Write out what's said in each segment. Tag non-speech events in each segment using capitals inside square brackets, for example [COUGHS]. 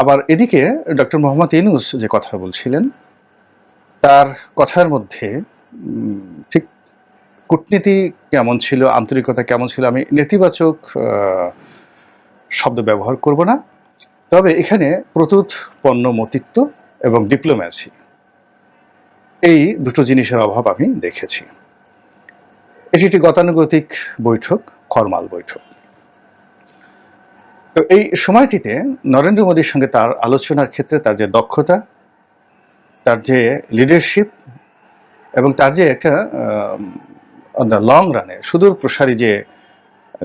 আবার এদিকে ডক্টর মোহাম্মদ ইনুস যে কথা বলছিলেন, তার কথার মধ্যে ঠিক কূটনীতি কেমন ছিল, আন্তরিকতা কেমন ছিল, আমি নেতিবাচক শব্দ ব্যবহার করব না। তবে এখানে প্রতুত, পণ্যমতিত্ব এবং ডিপ্লোম্যাসি, এই দুটো জিনিসের অভাব আমি দেখেছি। এটি একটি গতানুগতিক বৈঠক, ফরমাল বৈঠক। তো এই সময়টিতে নরেন্দ্র মোদীর সঙ্গে তার আলোচনার ক্ষেত্রে তার যে দক্ষতা, তার যে লিডারশিপ এবং তার যে একটা অন দ্য লং রানে সুদূর প্রসারী যে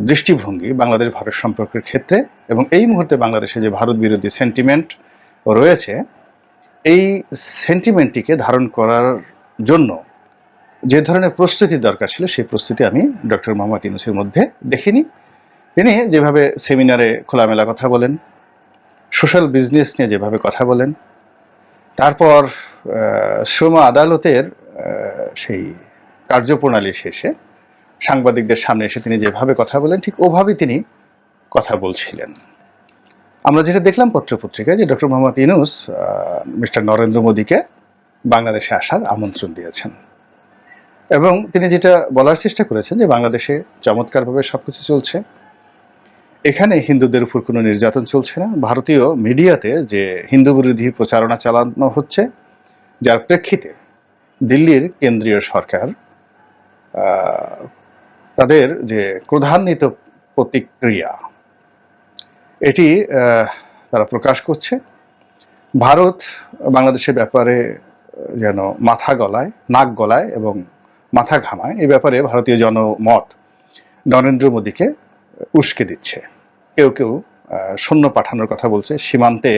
দৃষ্টিভঙ্গি বাংলাদেশ ভারত সম্পর্কের ক্ষেত্রে এবং এই মুহূর্তে বাংলাদেশে যে ভারত বিরোধী সেন্টিমেন্ট রয়েছে, এই সেন্টিমেন্টটিকে ধারণ করার জন্য যে ধরনের প্রস্তুতির দরকার ছিল সেই প্রস্তুতি আমি ডক্টর মোহাম্মদ ইউনুসের মধ্যে দেখিনি। তিনি যেভাবে সেমিনারে খোলামেলা কথা বলেন, সোশ্যাল বিজনেস নিয়ে যেভাবে কথা বলেন, তারপর শ্রম আদালতের সেই কার্যপ্রণালী শেষে সাংবাদিকদের সামনে এসে তিনি যেভাবে কথা বলেন, ঠিক ওভাবেই তিনি কথা বলছিলেন। আমরা যেটা দেখলাম পত্রপত্রিকায় যে ডক্টর মোহাম্মদ ইনুস মিস্টার নরেন্দ্র মোদীকে বাংলাদেশে আসার আমন্ত্রণ দিয়েছেন। এবং তিনি যেটা বলার চেষ্টা করেছেন যে বাংলাদেশে চমৎকারভাবে সব কিছু চলছে। এখানে হিন্দুদের উপর কোনো নির্যাতন চলছে না। ভারতীয় মিডিয়াতে যে হিন্দু বিরোধী প্রচারণা চালানো হচ্ছে, যার প্রেক্ষিতে দিল্লির কেন্দ্রীয় সরকার তাদের যে ক্রধান্বিত প্রতিক্রিয়া, এটি তারা প্রকাশ করছে। ভারত বাংলাদেশের ব্যাপারে যেন মাথা গলায়, নাক গলায় এবং মাথা ঘামায় এই ব্যাপারে ভারতীয় জনমত নরেন্দ্র মোদীকে উস্কে দিচ্ছে। কেউ কেউ সৈন্য পাঠানোর কথা বলছে, সীমান্তে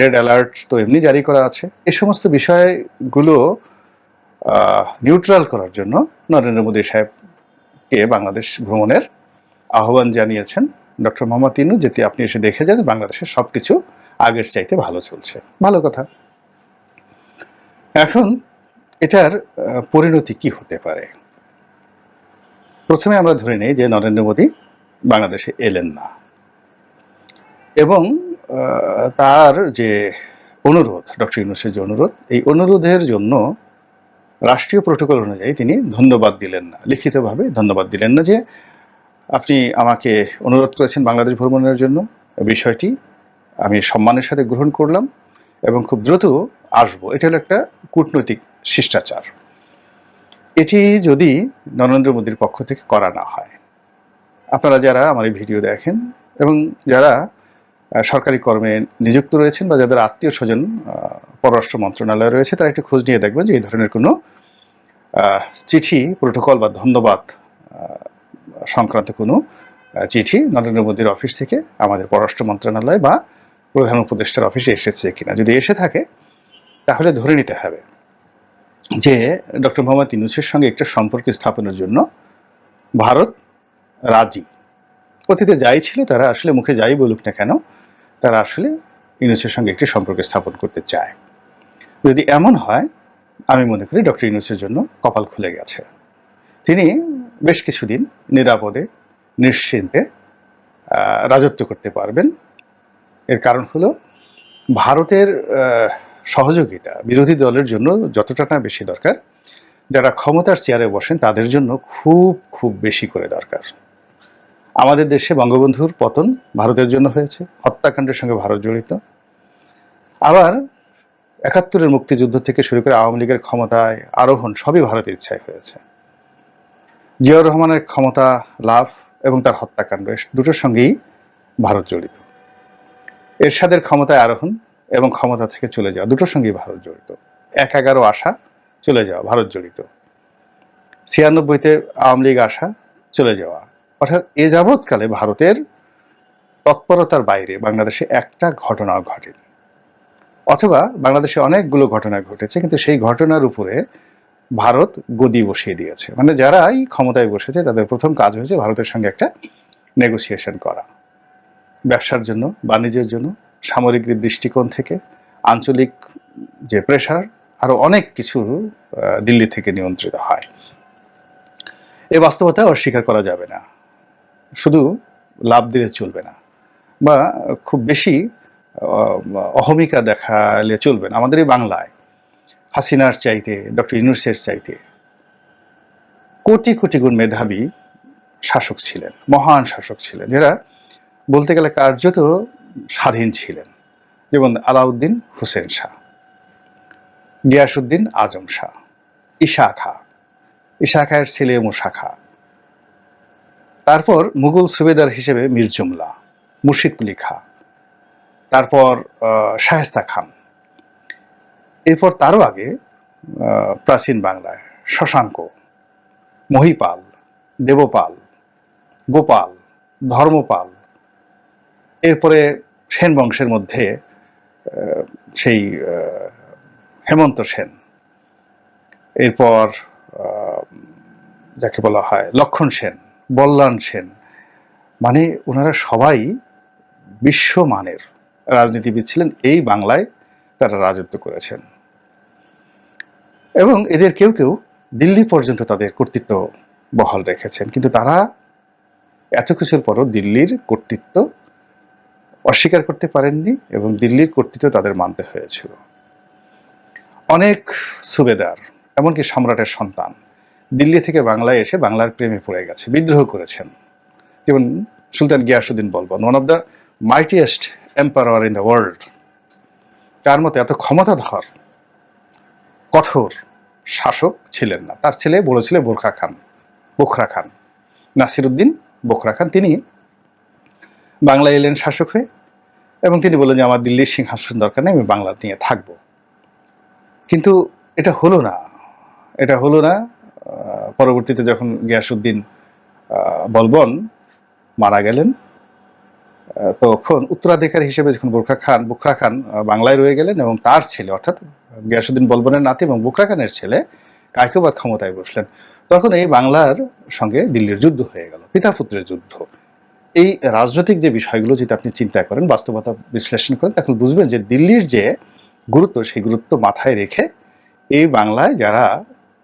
রেড অ্যালার্ট তো এমনি জারি করা আছে। এ সমস্ত বিষয়গুলো নিউট্রাল করার জন্য নরেন্দ্র মোদী সাহেবকে বাংলাদেশ ভ্রমণের আহ্বান জানিয়েছেন। ডক্টর মোহাম্মদ ইনু যেতে আপনি এসে দেখে যান, বাংলাদেশের সব কিছু আগের চাইতে ভালো চলছে। ভালো কথা। এখন এটার পরিণতি কি হতে পারে? প্রথমে আমরা ধরে নেই যে নরেন্দ্র মোদী বাংলাদেশে এলেন না। এবং তার যে অনুরোধ, ডক্টর ইউনুসের যে অনুরোধ, এই অনুরোধের জন্য রাষ্ট্রীয় প্রোটোকল অনুযায়ী তিনি ধন্যবাদ দিলেন না। লিখিতভাবে ধন্যবাদ দিলেন না যে, আপনি আমাকে অনুরোধ করেছেন বাংলাদেশ ভ্রমণের জন্য। বিষয়টি আমি সম্মানের সাথে গ্রহণ করলাম এবং খুব দ্রুত আসব। এটা হলো একটা কূটনৈতিক শিষ্টাচার। এটি যদি নরেন্দ্র মোদীর পক্ষ থেকে করা না হয় আপনারা যারা আমার এই ভিডিও দেখেন এবং যারা সরকারি কর্মে নিযুক্ত রয়েছেন বা যাদের আত্মীয় স্বজন পররাষ্ট্র মন্ত্রণালয়ে রয়েছে, তারা একটু খোঁজ নিয়ে দেখবেন যে এই ধরনের কোনো চিঠি, প্রোটোকল বা ধন্যবাদ সংক্রান্ত কোনো চিঠি নরেন্দ্র মোদীর অফিস থেকে আমাদের পররাষ্ট্র মন্ত্রণালয় বা প্রধান উপদেষ্টার অফিসে এসেছে কিনা। যদি এসে থাকে, তাহলে ধরে নিতে হবে যে ডক্টর মোহাম্মদ ইউনুসের সঙ্গে একটা সম্পর্ক স্থাপনের জন্য ভারত রাজি। অতীতে যাই ছিল, তারা আসলে মুখে যাই বলুক না কেন, তারা আসলে ইউনুসের সঙ্গে একটি সম্পর্ক স্থাপন করতে চায়। যদি এমন হয়, আমি মনে করি ডক্টর ইউনুসের জন্য কপাল খুলে গেছে। তিনি বেশ কিছুদিন নিরাপদে, নিশ্চিন্তে রাজত্ব করতে পারবেন। এর কারণ হলো, ভারতের সহযোগিতা বিরোধী দলের জন্য যতটা না বেশি দরকার, যারা ক্ষমতার চেয়ারে বসেন তাদের জন্য খুব খুব বেশি করে দরকার। আমাদের দেশে বঙ্গবন্ধুর পতন ভারতের জন্য হয়েছে, হত্যাকাণ্ডের সঙ্গে ভারত জড়িত। আবার একাত্তরের মুক্তিযুদ্ধ থেকে শুরু করে আওয়ামী লীগের ক্ষমতায় আরোহণ সবই ভারতের ইচ্ছায় হয়েছে। জিয়াউর রহমানের ক্ষমতা লাভ এবং তার হত্যাকাণ্ড দুটোর সঙ্গেই ভারত জড়িত। এরশাদের ক্ষমতায় আরোহণ এবং ক্ষমতা থেকে চলে যাওয়া দুটোর সঙ্গেই ভারত জড়িত। এক এগারো আসা চলে যাওয়া, ভারত জড়িত। ছিয়ানব্বইতে আওয়ামী লীগ আসা চলে যাওয়া অর্থাৎ এ যাবৎকালে ভারতের তৎপরতার বাইরে বাংলাদেশে একটা ঘটনাও ঘটেনি। অথবা বাংলাদেশে অনেকগুলো ঘটনা ঘটেছে, কিন্তু সেই ঘটনার উপরে ভারত গদি বসিয়ে দিয়েছে। মানে যারাই ক্ষমতায় বসেছে, তাদের প্রথম কাজ হয়েছে ভারতের সঙ্গে একটা নেগোসিয়েশন করা। ব্যবসার জন্য, বাণিজ্যের জন্য, সামরিক দৃষ্টিকোণ থেকে, আঞ্চলিক যে প্রেশার আরও অনেক কিছু দিল্লি থেকে নিয়ন্ত্রিত হয়। এই বাস্তবতা অস্বীকার করা যাবে না। শুধু লাভ দিলে চলবে না বা খুব বেশি অহমিকা দেখালে চলবে না। আমাদের এই বাংলায় হাসিনার চাইতে, ডক্টর ইউনুসের চাইতে কোটি কোটি গুণ মেধাবী শাসক ছিলেন, মহান শাসক ছিলেন, যারা বলতে গেলে কার্যত স্বাধীন ছিলেন। যেমন আলাউদ্দিন হুসেন শাহ গিয়াসুদ্দিন আজম শাহ ইশা খা ইশা খায়ের ছেলে মুসা খা তারপর মুঘল সুবেদার হিসেবে মীর জুমলা, মুর্শিদ কুলি খা তারপর শায়েস্তা খান। এরপর তারও আগে প্রাচীন বাংলায় শশাঙ্ক, মহিপাল, দেবপাল, গোপাল, ধর্মপাল, এরপরে সেন বংশের মধ্যে সেই হেমন্ত সেন, এরপর যাকে বলা হয় লক্ষণ সেন বল্লান সেন। মানে ওনারা সবাই বিশ্বমানের রাজনীতিবিদ ছিলেন, এই বাংলায় তারা রাজত্ব করেছেন। এবং এদের কেউ কেউ দিল্লি পর্যন্ত তাদের কর্তৃত্ব বহাল রেখেছেন, কিন্তু তারা এত কিছুর পরও দিল্লির কর্তৃত্ব অস্বীকার করতে পারেননি এবং দিল্লির কর্তৃত্ব তাদের মানতে হয়েছিল। অনেক সুবেদার, এমনকি সম্রাটের সন্তান। দিল্লি থেকে বাংলায় এসে বাংলার প্রেমে পড়ে গেছে, বিদ্রোহ করেছেন। যেমন Sultan Ghiyasuddin Balban one of the mightiest empire in the world তার মতো এত ক্ষমতাধর, কঠোর শাসক ছিলেন না। তার ছেলে বড় ছেলে বোরখা খান, বোখরা খান, নাসিরুদ্দিন বোখরা খান। তিনি বাংলায় এলেন শাসক হয়ে এবং তিনি বললেন যে, আমার দিল্লির সিংহাসন দরকার নেই, আমি বাংলা নিয়ে থাকব। কিন্তু এটা হলো না, এটা হলো না পরবর্তীতে যখন গিয়াসুদ্দিন বলবন মারা গেলেন তখন উত্তরাধিকারী হিসেবে যখন বোরখা খান, বুখরা খান বাংলায় রয়ে গেলেন এবং তার ছেলে, অর্থাৎ গিয়াসুদ্দিন বলবনের নাতি এবং বুখরা খানের ছেলে কায়কবাদ ক্ষমতায় বসলেন। তখন এই বাংলার সঙ্গে দিল্লির যুদ্ধ হয়ে গেল পিতা পুত্রের যুদ্ধ। এই রাজনৈতিক যে বিষয়গুলো যদি আপনি চিন্তা করেন, বাস্তবতা বিশ্লেষণ করেন, তখন বুঝবেন যে দিল্লির যে গুরুত্ব, সেই গুরুত্ব মাথায় রেখে এই বাংলায় যারা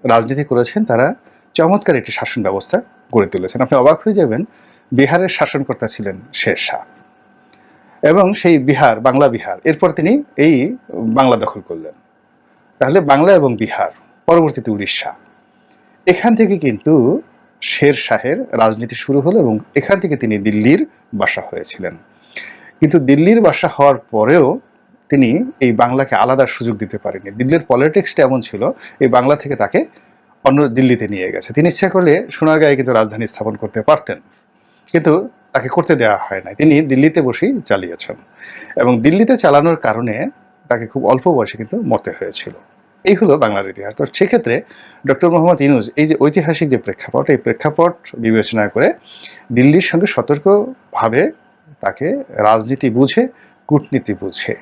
রাজনীতি করেছেন, তারা চমৎকার একটি শাসন ব্যবস্থা গড়ে তুলেছেন। আপনি অবাক হয়ে যাবেন, বিহারের শাসনকর্তা ছিলেন শের শাহ। এবং সেই বিহার, বাংলা বিহার, এরপর তিনি এই বাংলা দখল করলেন। তাহলে বাংলা এবং বিহার, পরবর্তীতে উড়িষ্যা। এখান থেকে কিন্তু শের শাহের রাজনীতি শুরু হলো এবং এখান থেকে তিনি দিল্লির বাসা হয়েছিলেন। কিন্তু দিল্লির বাসা হওয়ার পরেও তিনি এই বাংলাকে আলাদা সুযোগ দিতে পারেনি দিল্লির পলিটিক্সটা এমন ছিল, এই বাংলা থেকে তাকে অন্য দিল্লিতে নিয়ে গেছে। তিনি ইচ্ছা করলে সোনারগাঁয়ে কিন্তু রাজধানী স্থাপন করতে পারতেন। কিন্তু তাকে করতে দেওয়া হয় না তিনি দিল্লিতে বসেই চালিয়েছেন। এবং দিল্লিতে চালানোর কারণে তাকে খুব অল্প বয়সে কিন্তু মরতে হয়েছিল। এই হলো বাংলার ইতিহাস। তো সেক্ষেত্রে ডক্টর মোহাম্মদ ইনুজ এই যে ঐতিহাসিক যে প্রেক্ষাপট, এই প্রেক্ষাপট বিবেচনা করে দিল্লির সঙ্গে সতর্কভাবে তাকে রাজনীতি বুঝে, কূটনীতি বুঝে,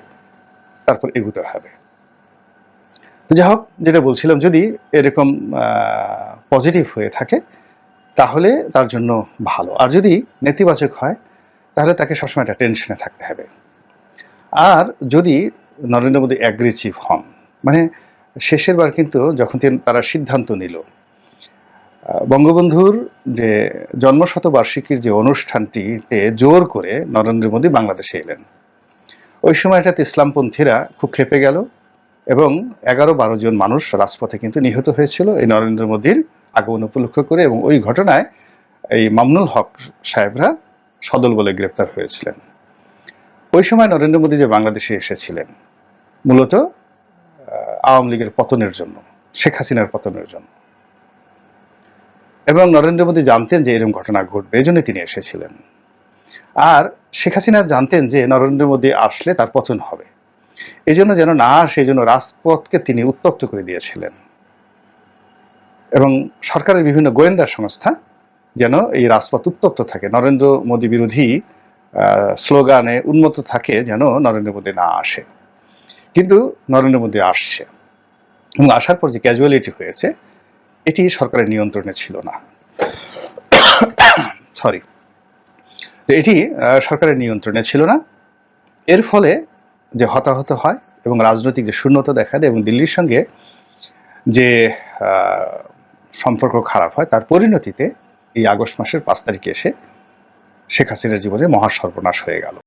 তারপর এগুতে হবে। তো যাই হোক, যেটা বলছিলাম, যদি এরকম পজিটিভ হয়ে থাকে, তাহলে তার জন্য ভালো। আর যদি নেতিবাচক হয়, তাহলে তাকে সবসময় একটা টেনশনে থাকতে হবে। আর যদি নরেন্দ্র মোদী অ্যাগ্রেসিভ হন মানে শেষের বার কিন্তু যখন তিনি, তারা সিদ্ধান্ত নিল বঙ্গবন্ধুর যে জন্মশতবার্ষিকীর যে অনুষ্ঠানটিতে জোর করে নরেন্দ্র মোদী বাংলাদেশে এলেন, ওই সময়টাতে ইসলামপন্থীরা খুব খেপে গেল। এবং এগারো বারো জন মানুষ রাজপথে কিন্তু নিহত হয়েছিল এই নরেন্দ্র মোদীর আগমন উপলক্ষ করে এবং ওই ঘটনায় এই মামনুল হক সাহেবরা সদল বলে গ্রেপ্তার হয়েছিলেন। ওই সময় নরেন্দ্র মোদী যে বাংলাদেশে এসেছিলেন, মূলত আওয়ামী লীগের পতনের জন্য, শেখ হাসিনার পতনের জন্য। এবং নরেন্দ্র মোদী জানতেন যে এরকম ঘটনা ঘটবে, এই জন্য তিনি এসেছিলেন। আর শেখ হাসিনা জানতেন যে নরেন্দ্র মোদী আসলে তার পতন হবে। এই জন্য যেন না আসে এই জন্য রাজপথকে তিনি উত্তপ্ত করে দিয়েছিলেন। এবং সরকারের বিভিন্ন গোয়েন্দা সংস্থা যেন এই রাজপথ উত্তপ্ত থাকে। নরেন্দ্র মোদী বিরোধী স্লোগানে উন্মত থাকে যেন নরেন্দ্র মোদী না আসে। কিন্তু নরেন্দ্র মোদী আসছে। এবং আসার পর যে ক্যাজুয়ালিটি হয়েছে, এটি সরকারের নিয়ন্ত্রণে ছিল না। [COUGHS] সরি এটি সরকারের নিয়ন্ত্রণে ছিল না। এর ফলে যে হতাহত হয় এবং রাজনৈতিক যে শূন্যতা দেখা দেয় এবং দিল্লির সঙ্গে যে সম্পর্ক খারাপ হয়, তার পরিণতিতে এই আগস্ট মাসের পাঁচ তারিখে এসে শেখ হাসিনার জীবনে মহা সর্বনাশ হয়ে গেল।